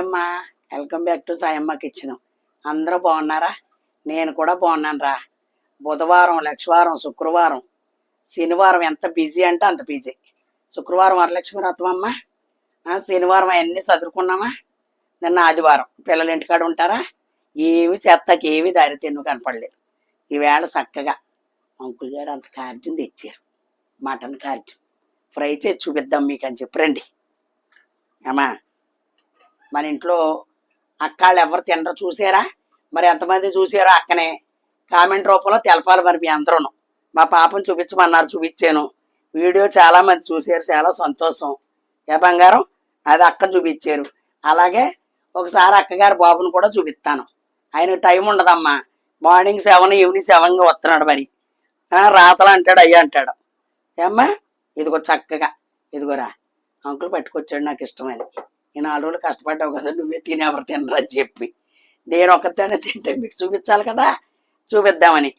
అమ్మ welcome back to Sayamma kitchen అందరూ బాగున్నారా? నేను కూడా బాగున్నాను రా బుధవారం లక్షవారం శుక్రవారం. శనివారం ఎంత బిజీ అంటే అంత బిజీ శుక్రవారం వరలక్ష్మి వ్రతం అమ్మ. శనివారం అవన్నీ చదువుకున్నామా? నిన్న ఆదివారం. పిల్లలు ఇంటికాడ ఉంటారా? ఏమి చెత్తకి ఏమి దారి తిన్ను కనపడలేదు. ఈవేళ చక్కగా అంకుల్ గారు అంత కార్యం తెచ్చారు. మటన్ కార్యం ఫ్రై చేసి చూపిద్దాం మీకు అని చెప్పి రండి. అమ్మా మన ఇంట్లో అక్కాళ్ళు ఎవరు తినరు చూసారా? మరి ఎంతమంది చూసారో అక్కనే కామెంట్ రూపంలో తెలపాలి మరి మీ అందరూ మా పాపను చూపించమన్నారు చూపించాను. వీడియో చాలా మంది చూశారు చాలా సంతోషం. ఏ బంగారం? అది అక్క చూపించారు. అలాగే ఒకసారి అక్కగారు బాబుని కూడా చూపిస్తాను. ఆయన టైం ఉండదమ్మా. మార్నింగ్ సెవెన్ ఈవినింగ్ సెవెన్గా వస్తున్నాడు మరి. రాతలు అంటాడు అయ్యా అంటాడు. ఏమ్మా? ఇదిగో చక్కగా. ఇదిగోరా. అంకుల్ పట్టుకొచ్చాడు నాకు ఇష్టమని నేను నాలుగు రోజులు కష్టపడ్డావు కదా నువ్వే తిని ఎవరు అని చెప్పి. నేను ఒకదానే తింటే మీకు చూపించాలి కదా? చూపిద్దామని.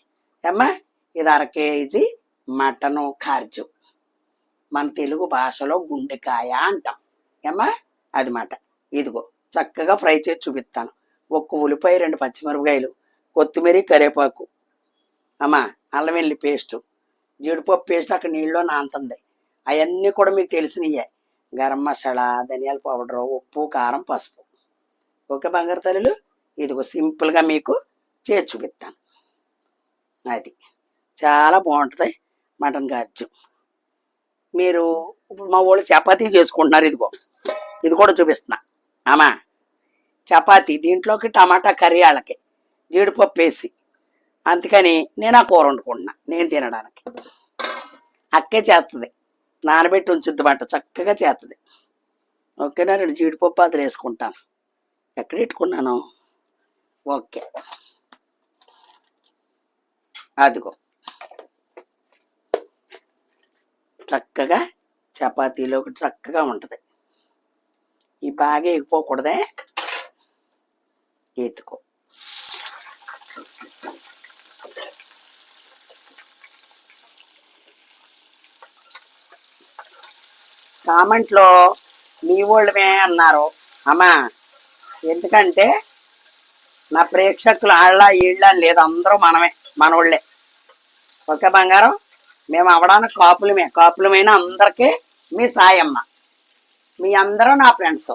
ఏమ్మా? ఇది అర కేజీ మటను ఖర్చు మన తెలుగు భాషలో గుండెకాయ అంటాం. ఏమ్మా? అది మాట. ఇదిగో చక్కగా ఫ్రై చేసి చూపిస్తాను. ఒక్క ఉల్లిపాయ రెండు పచ్చిమిరపకాయలు కొత్తిమీర కరివేపాకు. అమ్మా అల్లం వెల్లి పేస్టు. జీడిపప్పు పేస్ట్ అక్కడ నీళ్ళలో నాంతుంది. అవన్నీ కూడా మీకు తెలిసినయ్యాయి గరం మసాలా ధనియాల పౌడరు ఉప్పు కారం పసుపు. ఓకే బంగారు తల్లులు? ఇదిగో సింపుల్గా మీకు చేసి చూపిస్తాను. అది చాలా బాగుంటుంది మటన్ గాజు. మీరు ఇప్పుడు మా వాళ్ళు చపాతీ చేసుకుంటున్నారు ఇదిగో. ఇది కూడా చూపిస్తున్నా. ఆమా చపాతీ దీంట్లోకి టమాటా కర్రీ వాళ్ళకి జీడిపప్పు వేసి. అందుకని నేను ఆ కూర వండుకుంటున్నా నేను తినడానికి. అక్కే చేస్తుంది. నానబెట్టి ఉంచుద్దిమాట చక్కగా చేస్తుంది ఓకేనా రెండు జీడిపప్పు అది వేసుకుంటాను. ఎక్కడ పెట్టుకున్నాను? ఓకే. అదిగో. చక్కగా ఒకటి చక్కగా ఉంటుంది. ఈ బాగా ఎగిపోకూడదే ఎత్తుకో. కామెంట్లో మీ వాళ్ళమే అన్నారు. అమ్మా ఎందుకంటే నా ప్రేక్షకులు ఆళ్ళ ఈళ్ళ లేదు అందరూ మనమే మనోళ్ళే. ఓకే బంగారం? మేము అవడానికి కాపులమే. కాపులమైన అందరికీ మీ సాయమ్మ. మీ అందరూ నా ఫ్రెండ్స్.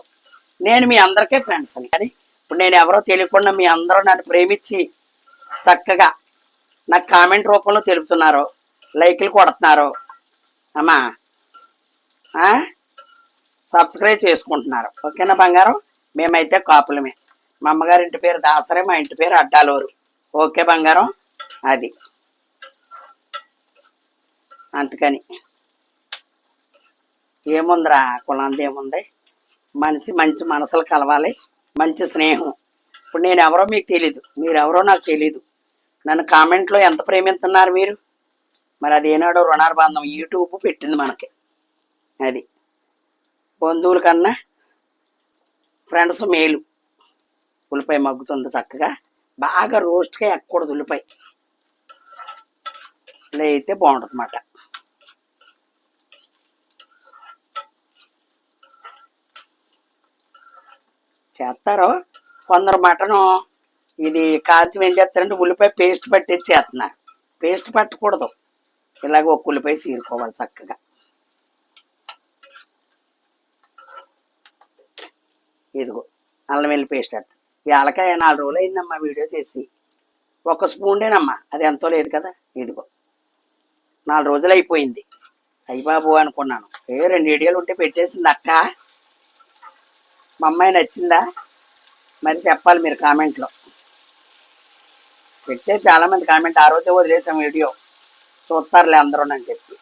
నేను మీ అందరికీ ఫ్రెండ్స్ని కానీ ఇప్పుడు నేను ఎవరో తెలియకుండా మీ అందరూ నన్ను ప్రేమించి చక్కగా నాకు కామెంట్ రూపంలో తెలుపుతున్నారు. లైక్లు కొడుతున్నారు. అమ్మా సబ్స్క్రైబ్ చేసుకుంటున్నారు. ఓకేనా బంగారం? మేమైతే కాపులమే. మా అమ్మగారి ఇంటి పేరు దాసరే మా ఇంటి పేరు అడ్డాలూరు. ఓకే బంగారం? అది. అందుకని. ఏముందిరా? కులాంది ఏముంది? మనిషి మంచి మనసులు కలవాలి. మంచి స్నేహం. ఇప్పుడు నేను ఎవరో మీకు తెలీదు. మీరెవరో నాకు తెలీదు. నన్ను కామెంట్లో ఎంత ప్రేమిస్తున్నారు మీరు? మరి అది ఏనాడో రుణానుబంధం యూట్యూబ్ పెట్టింది మనకి. అది. బంధువుల కన్నా ఫ్రెండ్స్ మేలు. ఉల్లిపాయ మగ్గుతుంది చక్కగా. బాగా రోస్ట్గా ఎక్కకూడదు ఉల్లిపాయ. ఇలా అయితే బాగుంటుంది అన్నమాట చేస్తారు కొందరు మటను ఇది కాల్చి ఏం చేస్తారంటే ఉల్లిపాయ పేస్ట్ పట్టేసి చేస్తున్నారు పేస్ట్ పట్టకూడదు. ఇలాగ ఒక ఉల్లిపాయ చీరుకోవాలి చక్కగా. ఇదిగో అల్లం వెల్లి పేస్ట్ వేస్తా యాలకాయ నాలుగు రోజులు అయిందమ్మా వీడియో చేసి. ఒక స్పూనేనమ్మా అది ఎంతో లేదు కదా? ఇదిగో నాలుగు రోజులు అయిపోయింది. అయ్యబాబు అనుకున్నాను. ఏ రెండు వీడియోలు ఉంటే పెట్టేసింది అక్క. మా అమ్మాయి నచ్చిందా? మరి చెప్పాలి మీరు కామెంట్లో. పెట్టే చాలామంది కామెంట్ ఆ రోజే వదిలేసాం వీడియో. చూస్తారులే అందరూ అని చెప్పి.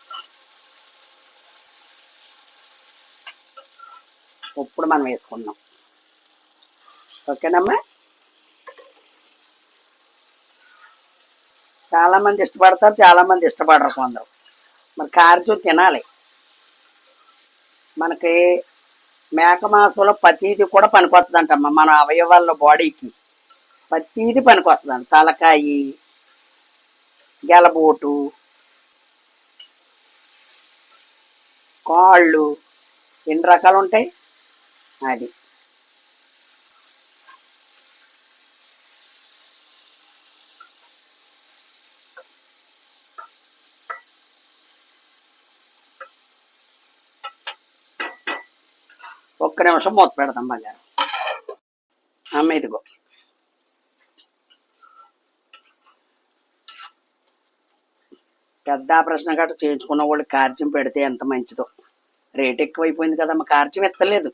ఇప్పుడు మనం వేసుకున్నాం ఓకేనమ్మా? చాలామంది ఇష్టపడతారు చాలామంది ఇష్టపడరు కొందరు. మరి కార్జు తినాలి. మనకి మేక మాసంలో ప్రతీది కూడా పనికొస్తుందంటమ్మా మన అవయవాల్లో బాడీకి. ప్రతీది పనికొస్తుందంట తలకాయి గెలబోటు కాళ్ళు ఎన్ని రకాలు ఉంటాయి? అది. ఒక్క నిమిషం మూత పెడతాం బంగారం. అమ్మ ఇదిగో. పెద్ద ప్రశ్న గట్రా చేయించుకున్న వాళ్ళు కార్జ్యం పెడితే ఎంత మంచిదో. రేట్ ఎక్కువైపోయింది కదమ్మా కార్జ్యం ఎత్తలేదు.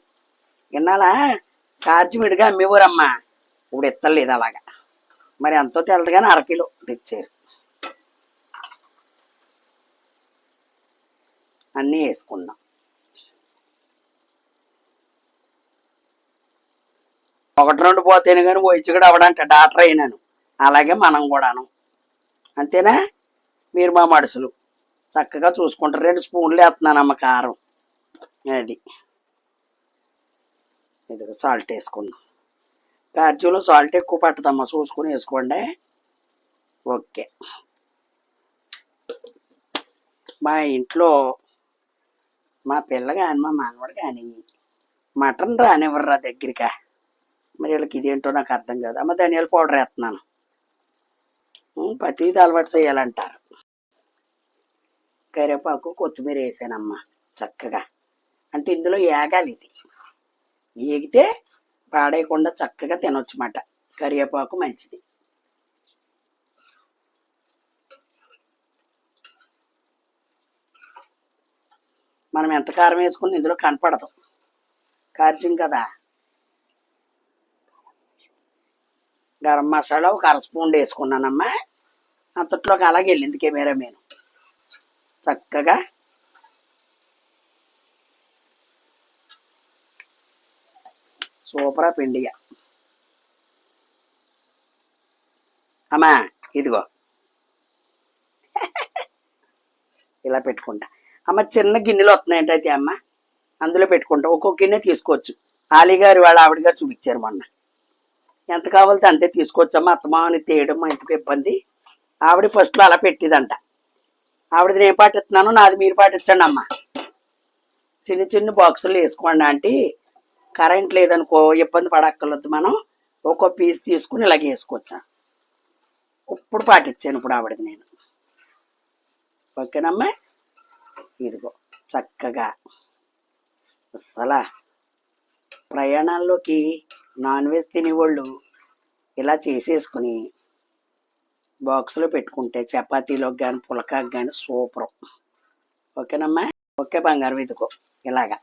విన్నాలా? కార్జ్యం విడిగా అమ్మేవారమ్మా. ఇప్పుడు ఎత్తలేదు అలాగా. మరి ఎంతో తెలదు కానీ అరకిలో తెచ్చారు. అన్నీ వేసుకున్నాం. ఒకటి రెండు పోతేనే కానీ వయసు కూడా అవడంట డాక్టర్ అయినాను. అలాగే మనం కూడాను. అంతేనా? మీరు మా మడుసులు చక్కగా చూసుకుంటారు. రెండు స్పూన్లు వేస్తున్నానమ్మ కారం. అది. ఇది సాల్ట్ వేసుకున్నాం కార్జీలో సాల్ట్ ఎక్కువ పట్టదమ్మా. చూసుకుని వేసుకోండి. ఓకే. మా ఇంట్లో మా పిల్ల కానీ మా మనవడు కానీ మటన్ రానివ్వరా దగ్గరికా. మరి వీళ్ళకి ఇదేంటో నాకు అర్థం కాదు. అమ్మ ధనియాల పౌడర్ వేస్తున్నాను. ఉం, ప్రతిదీ అలవాటు చేయాలంటారు. కరివేపాకు కొత్తిమీర వేసానమ్మా చక్కగా. అంటే ఇందులో ఏగాలి ఇది. ఏగితే పాడేయకుండా చక్కగా తినొచ్చుమాట కరివేపాకు మంచిది. మనం ఎంత కారం వేసుకుని ఇందులో కనపడదు. కార్జం కదా? గరం మసాలా ఒక అర స్పూన్ వేసుకున్నానమ్మా. అంతట్లోకి అలాగే వెళ్ళింది కెమెరా నేను చక్కగా. సూపరా పిండిగా. అమ్మా ఇదిగో. ఇలా పెట్టుకుంటా. అమ్మ చిన్న గిన్నెలు వస్తున్నాయంటైతే అయితే అమ్మ. అందులో పెట్టుకుంటా. ఒక్కొక్క గిన్నె తీసుకోవచ్చు. ఆలీగారు వాళ్ళ ఆవిడగారు చూపించారు మొన్న. ఎంత కావాలితే అంతే తీసుకొచ్చమ్మా అత్తమా అని మా ఇంటికి ఇబ్బంది. ఆవిడ ఫస్ట్లో అలా పెట్టిదంట. ఆవిడది నేను పాటిస్తున్నాను నాది మీరు పాటించండి అమ్మా. చిన్న చిన్న బాక్సులు వేసుకోండి ఆంటీ. కరెంట్ లేదనుకో ఇబ్బంది పడక్కర్లేదు మనం. ఒక్కో పీస్ తీసుకుని ఇలాగ వేసుకోవచ్చా. ఇప్పుడు పాటించాను ఇప్పుడు ఆవిడది నేను. ఓకేనమ్మా? ఇదిగో చక్కగా. అసలా ప్రయాణాల్లోకి నాన్ వెజ్ తినేవాళ్ళు ఇలా చేసేసుకుని బాక్స్లో పెట్టుకుంటే చపాతీలోకి కానీ పులకాకి కానీ సూపర్ ఓకేనమ్మా? ఓకే బంగారం ఇదిగో ఇలాగా.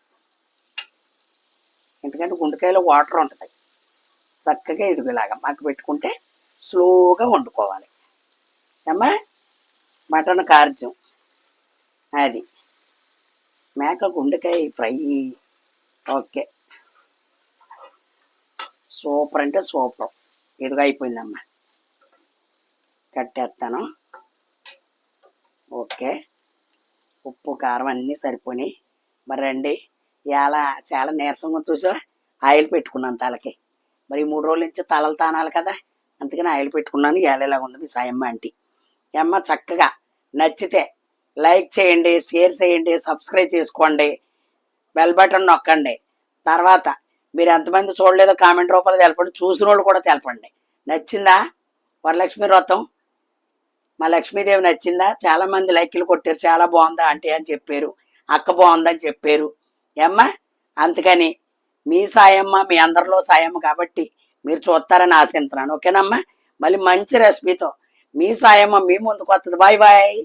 ఎందుకంటే గుండెకాయలో వాటర్ ఉంటుంది. చక్కగా ఇదిగో ఇలాగా మాకు పెట్టుకుంటే స్లోగా వండుకోవాలి. అమ్మా మటన్ కార్జం. అది. మేక గుండెకాయ ఫ్రై. ఓకే. సూపర్ అంటే సూపర్. ఇదిగో అయిపోయిందమ్మా. కట్టేస్తాను. ఓకే. ఉప్పు కారం అన్నీ సరిపోయినాయి. మరి రండి. ఇలా చాలా నీరసంగా చూసా ఆయిల్ పెట్టుకున్నాను తలకి. మరి మూడు రోజుల నుంచి తలలు తానాలి కదా. అందుకని ఆయిల్ పెట్టుకున్నాను. ఇలా ఉంది మీ సాయమ్మ ఆంటీ. అమ్మ చక్కగా నచ్చితే లైక్ చేయండి షేర్ చేయండి సబ్స్క్రైబ్ చేసుకోండి. బెల్ బటన్ నొక్కండి. తర్వాత మీరు ఎంతమంది చూడలేదో కామెంట్ రూపంలో తెలపండి. చూసిన వాళ్ళు కూడా తెలపండి. నచ్చిందా? వరలక్ష్మి వ్రతం? మా లక్ష్మీదేవి నచ్చిందా? చాలా మంది లైక్లు కొట్టారు. చాలా బాగుందా అంటే అని చెప్పారు. అక్క బాగుందని చెప్పారు. ఏమ్మా? అందుకని మీ సాయమ్మ మీ అందరిలో సాయమ్మ కాబట్టి మీరు చూస్తారని ఆశిస్తున్నాను ఓకేనమ్మా? మళ్ళీ మంచి రెసిపీతో మీ సాయమ్మ మీ ముందుకు వస్తుంది. Bye bye.